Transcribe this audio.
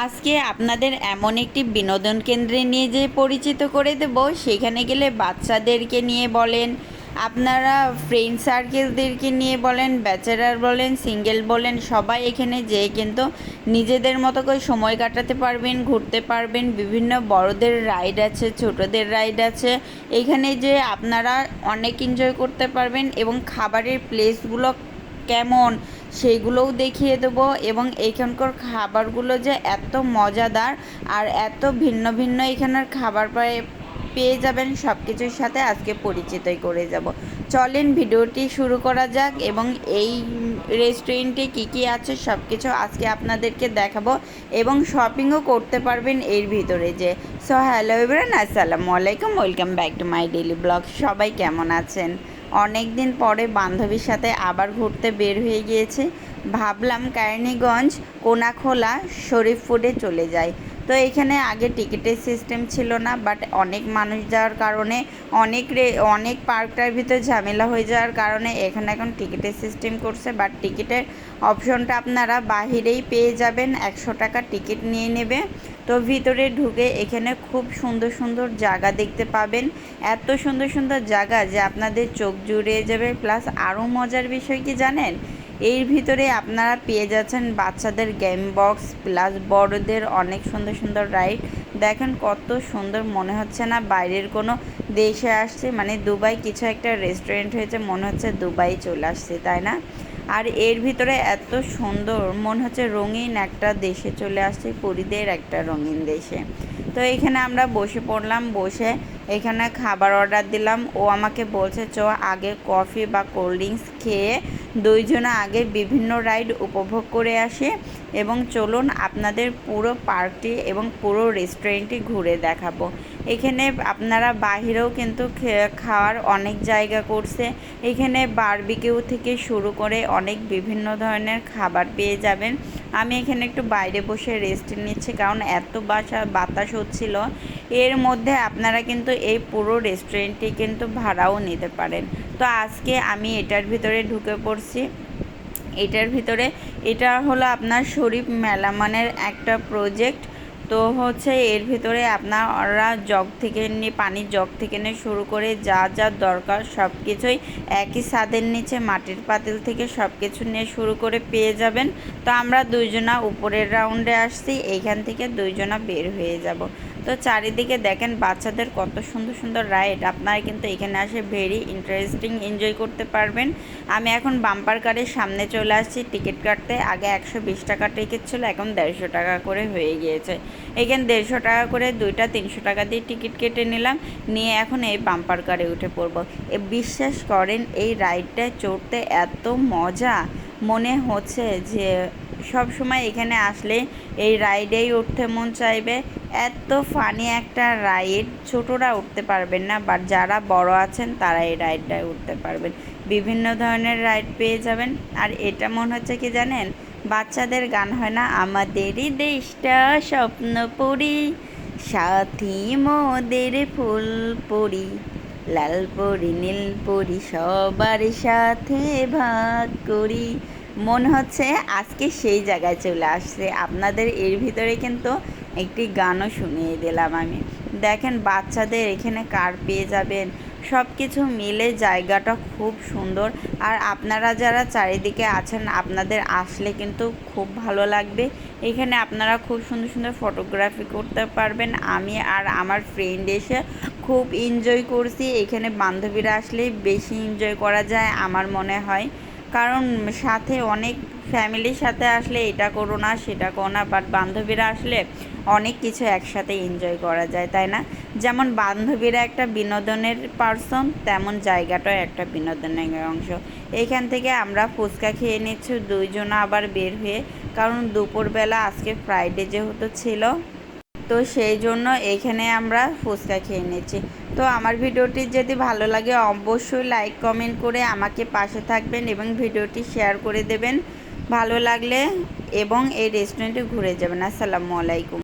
আজকে আপনাদের এমন একটি বিনোদন কেন্দ্রে নিয়ে যে পরিচিত করে দেব, সেখানে গেলে বাচ্চাদেরকে নিয়ে বলেন, আপনারা ফ্রেন্ড সার্কেলদেরকে নিয়ে বলেন ব্যাচেলার বলেন সিঙ্গেল বলেন, সবাই এখানে যেয়ে কিন্তু নিজেদের মতো করে সময় কাটাতে পারবেন, ঘুরতে পারবেন, বিভিন্ন বড়দের রাইড আছে, ছোটদের রাইড আছে। এখানে যে আপনারা অনেক এনজয় করতে পারবেন এবং খাবারের প্লেসগুলো কেমন সেইগুলোও দেখিয়ে দেবো এবং এইখানকার খাবারগুলো যে এত মজাদার আর এত ভিন্ন ভিন্ন এখানের খাবার পায়ে, পেয়ে যাবেন সব কিছুর সাথে আজকে পরিচিতই করে যাব। চলেন ভিডিওটি শুরু করা যাক এবং এই রেস্টুরেন্টে কী কী আছে সব কিছু আজকে আপনাদেরকে দেখাবো এবং শপিংও করতে পারবেন এর ভিতরে যে সো হ্যালো এভরান আসসালামু আলাইকুম welcome back to my daily blog সবাই কেমন আছেন? অনেক দিন পরে বান্ধবীর সাথে আবার ঘুরতে বের হয়ে গিয়েছে। ভাবলাম কারণীগঞ্জ, কোনাখোলা শরীফ ফুডে চলে যাই। তো এখানে আগে টিকিটের সিস্টেম ছিল না বাট অনেক মানুষ যাওয়ার কারণে অনেক রে, অনেক পার্কটার ভিতরে ঝামেলা হয়ে যাওয়ার কারণে এখানে এখন টিকিটের সিস্টেম করছে। বাট টিকিটের অপশনটা আপনারা বাহিরেই পেয়ে যাবেন। একশো টাকা টিকিট নিয়ে নেবে। তো ভিতরে ঢুকে এখানে খুব সুন্দর সুন্দর জায়গা দেখতে পাবেন। এত সুন্দর সুন্দর জায়গা যে আপনাদের চোখ জুড়ে যাবে, প্লাস আরও মজার বিষয় কি জানেন? এর ভিতরে আপনারা পেয়ে যাচ্ছেন বাচ্চাদের গেম বক্স প্লাস বড়দের অনেক সুন্দর সুন্দর রাইড দেখেন কত সুন্দর মনে হচ্ছে না বাইরের কোনো দেশে আসছে মানে দুবাই কিছু একটা রেস্টুরেন্ট হয়েছে, মনে হচ্ছে দুবাই চলে আসছে, তাই না? আর এর ভিতরে এত সুন্দর, মনে হচ্ছে রঙিন একটা দেশে চলে আসছে, পুরীদের একটা রঙিন দেশে। তো এখানে আমরা বসে পড়লাম, বসে এখানে খাবার অর্ডার দিলাম। ও আমাকে বলছে, চ, আগে কফি বা কোল্ড ড্রিঙ্কস খেয়ে দুইজনে আগে বিভিন্ন রাইড উপভোগ করে আসি। এবং চলুন আপনাদের পুরো পার্কটি এবং পুরো রেস্টুরেন্টটি ঘুরে দেখাবো। এখানে আপনারা বাহিরেও কিন্তু খাওয়ার অনেক জায়গা করছে। এখানে বারবিকিউ থেকে শুরু করে অনেক বিভিন্ন ধরনের খাবার পেয়ে যাবেন। আমি এখানে একটু বাইরে বসে রেস্ট নিচ্ছি কারণ এত বাসা, বাতাস হচ্ছিল। এর মধ্যে আপনারা কিন্তু এই পুরো রেস্টুরেন্টটি কিন্তু ভাড়াও নিতে পারেন। তো আজকে আমি এটার ভিতরে ঢুকে পড়ছি। এটার ভিতরে, এটা হলো আপনার শরীফ মেলামানের একটা প্রজেক্ট তো হচ্ছে এর ভিতরে আপনারা জগ থেকে নিয়ে পানির জগ থেকে নিয়ে শুরু করে যা যা দরকার সব কিছুই একই ছাদের নিচে, মাটির পাতিল থেকে সব কিছু নিয়ে শুরু করে পেয়ে যাবেন। তো আমরা দুইজনা উপরের রাউন্ডে আসছি, এইখান থেকে দুইজনা বের হয়ে যাব। তো চারিদিকে দেখেন বাচ্চাদের কত সুন্দর সুন্দর রাইড আপনারা কিন্তু এখানে আসে ভেরি ইন্টারেস্টিং এনজয় করতে পারবেন। আমি এখন বাম্পার কারের সামনে চলে আসছি টিকিট কাটতে। আগে একশো বিশ টাকা টিকিট ছিল, এখন দেড়শো টাকা করে হয়ে গিয়েছে। এখানে দেড়শো টাকা করে দুইটা তিনশো টাকা দিয়ে টিকিট কেটে নিলাম। নিয়ে এখন এই বাম্পার কারে উঠে পড়ব। এ বিশ্বাস করেন, এই রাইডটায় চড়তে এত মজা। মনে হচ্ছে যে সব সময় এখানে আসলে এই রাইডেই উঠতে মন চাইবে। এত ফানি একটা রাইড, ছোটরা উঠতে পারবেন না বাট যারা বড় আছেন তারা এই রাইডটায় উঠতে পারবেন। বিভিন্ন ধরনের রাইড পেয়ে যাবেন। আর এটা মনে হচ্ছে কি জানেন? বাচ্চাদের গান হয় না, আমাদেরই দেশটা স্বপ্ন পড়ি সাথী মোদের ফুল পড়ি লাল পরি নীল পরি সবার সাথে ভাগ করি। মনে হচ্ছে আজকে সেই জায়গায় চলে আসছে। আপনাদের এর ভিতরে কিন্তু একটি গানও শুনিয়ে দিলাম আমি। দেখেন, বাচ্চাদের এখানে কার পেয়ে যাবেন? সব কিছু মিলে জায়গাটা খুব সুন্দর। আর আপনারা যারা চারিদিকে আছেন, আপনাদের আসলে কিন্তু খুব ভালো লাগবে। এখানে আপনারা খুব সুন্দর সুন্দর ফটোগ্রাফি করতে পারবেন। আমি আর আমার ফ্রেন্ড এসে খুব এনজয় করছি। এখানে বান্ধবীরা আসলে বেশি এনজয় করা যায়, আমার মনে হয়। কারণ সাথে অনেক ফ্যামিলির সাথে আসলে এটা করো না, সেটা করো না বাট বান্ধবীরা আসলে অনেক কিছু একসাথে এনজয় করা যায়, তাই না? যেমন বান্ধবীরা একটা বিনোদনের পার্সন তেমন জায়গাটাও একটা বিনোদনের অংশ। এখান থেকে আমরা ফুচকা খেয়ে নিচ্ছি, দুইজন আবার বের হয়ে, কারণ দুপুরবেলা আজকে ফ্রাইডে যেহেতু ছিল তো সেই জন্য এখানে আমরা ফুচকা খেয়ে নিচ্ছি। তো আমার ভিডিওটি যদি ভালো লাগে, অবশ্যই লাইক কমেন্ট করে আমাকে পাশে থাকবেন এবং ভিডিওটি শেয়ার করে দেবেন। ভালো লাগলে এবং এই রেস্টুরেন্টে ঘুরে যাবেন। আসসালামু আলাইকুম।